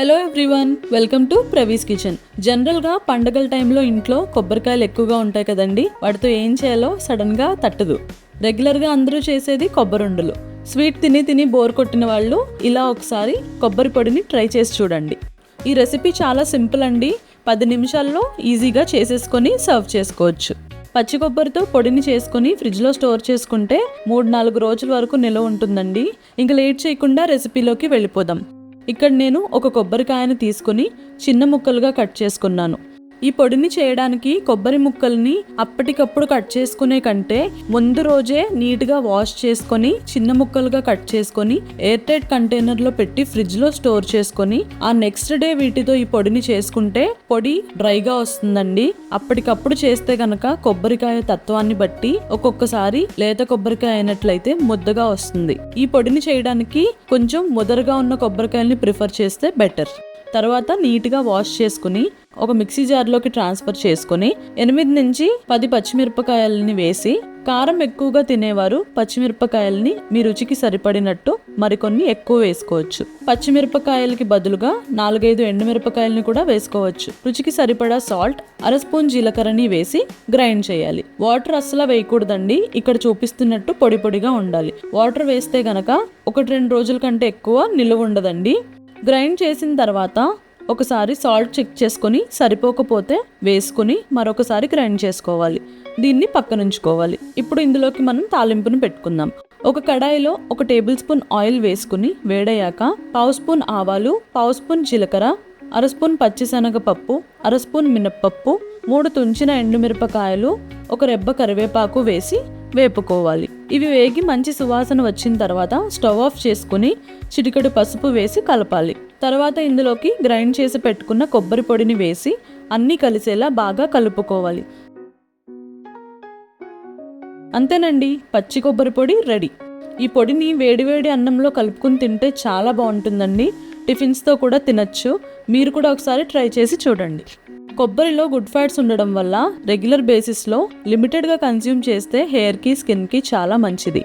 Hello everyone welcome to Pravee's kitchen జనరల్గా పండగల టైంలో ఇంట్లో కొబ్బరికాయలు ఎక్కువగా ఉంటాయి కదండి వాటితో ఏం చేయాలో సడన్గా తట్టదు. రెగ్యులర్గా అందరూ చేసేది కొబ్బరుండలు. స్వీట్ తిని తిని బోర్ కొట్టిన వాళ్ళు ఇలా ఒకసారి కొబ్బరి పొడిని ట్రై చేసి చూడండి. ఈ రెసిపీ చాలా సింపుల్ అండి పది నిమిషాల్లో ఈజీగా చేసేసుకొని సర్వ్ చేసుకోవచ్చు. పచ్చి కొబ్బరితో పొడిని చేసుకొని ఫ్రిడ్జ్లో స్టోర్ చేసుకుంటే మూడు నాలుగు రోజుల వరకు నిల్వ ఉంటుందండి. ఇంకా లేట్ చేయకుండా రెసిపీలోకి వెళ్ళిపోదాం. ఇక్కడ నేను ఒక కొబ్బరికాయను తీసుకుని చిన్న ముక్కలుగా కట్ చేసుకున్నాను. ఈ పొడిని చేయడానికి కొబ్బరి ముక్కల్ని అప్పటికప్పుడు కట్ చేసుకునే కంటే ముందు రోజే నీట్గా వాష్ చేసుకొని చిన్న ముక్కలుగా కట్ చేసుకొని ఎయిర్ టైట్ కంటైనర్లో పెట్టి ఫ్రిడ్జ్లో స్టోర్ చేసుకొని ఆ నెక్స్ట్ డే వీటితో ఈ పొడిని చేసుకుంటే పొడి డ్రైగా వస్తుందండి. అప్పటికప్పుడు చేస్తే గనక కొబ్బరికాయ తత్వాన్ని బట్టి ఒక్కొక్కసారి లేత కొబ్బరికాయ అయినట్లయితే ముద్దగా వస్తుంది. ఈ పొడిని చేయడానికి కొంచెం ముదరగా ఉన్న కొబ్బరికాయల్ని ప్రిఫర్ చేస్తే బెటర్. తర్వాత నీట్గా వాష్ చేసుకుని ఒక మిక్సీ జార్లోకి ట్రాన్స్ఫర్ చేసుకుని ఎనిమిది నుంచి పది పచ్చిమిరపకాయలని వేసి కారం ఎక్కువగా తినేవారు పచ్చిమిరపకాయల్ని మీ రుచికి సరిపడినట్టు మరికొన్ని ఎక్కువ వేసుకోవచ్చు. పచ్చిమిరపకాయలకి బదులుగా నాలుగైదు ఎండుమిరపకాయలని కూడా వేసుకోవచ్చు. రుచికి సరిపడా సాల్ట్ అర స్పూన్ జీలకర్రని వేసి గ్రైండ్ చేయాలి. వాటర్ అస్సలు వేయకూడదండి ఇక్కడ చూపిస్తున్నట్టు పొడి పొడిగా ఉండాలి. వాటర్ వేస్తే గనక ఒకటి రెండు రోజుల కంటే ఎక్కువ నిలువ ఉండదండి. గ్రైండ్ చేసిన తర్వాత ఒకసారి సాల్ట్ చెక్ చేసుకొని సరిపోకపోతే వేసుకొని మరొకసారి గ్రైండ్ చేసుకోవాలి. దీన్ని పక్కనుంచుకోవాలి. ఇప్పుడు ఇందులోకి మనం తాలింపును పెట్టుకుందాం. ఒక కడాయిలో ఒక టేబుల్ స్పూన్ ఆయిల్ వేసుకుని వేడయ్యాక పావు స్పూన్ ఆవాలు పావు స్పూన్ జీలకర్ర అర స్పూన్ పచ్చిశనగపప్పు అర స్పూన్ మినప్పప్పు మూడు తుంచిన ఎండుమిరపకాయలు ఒక రెబ్బ కరివేపాకు వేసి వేపుకోవాలి. ఇవి వేగి మంచి సువాసన వచ్చిన తర్వాత స్టవ్ ఆఫ్ చేసుకుని చిటికెడు పసుపు వేసి కలపాలి. తర్వాత ఇందులోకి గ్రైండ్ చేసి పెట్టుకున్న కొబ్బరి పొడిని వేసి అన్నీ కలిసేలా బాగా కలుపుకోవాలి. అంతేనండి పచ్చి కొబ్బరి పొడి రెడీ. ఈ పొడిని వేడివేడి అన్నంలో కలుపుకుని తింటే చాలా బాగుంటుందండి. టిఫిన్స్తో కూడా తినచ్చు. మీరు కూడా ఒకసారి ట్రై చేసి చూడండి. కొబ్బరిలో గుడ్ ఫ్యాట్స్ ఉండడం వల్ల రెగ్యులర్ బేసిస్లో లిమిటెడ్గా కన్జ్యూమ్ చేస్తే హెయిర్కి స్కిన్కి చాలా మంచిది.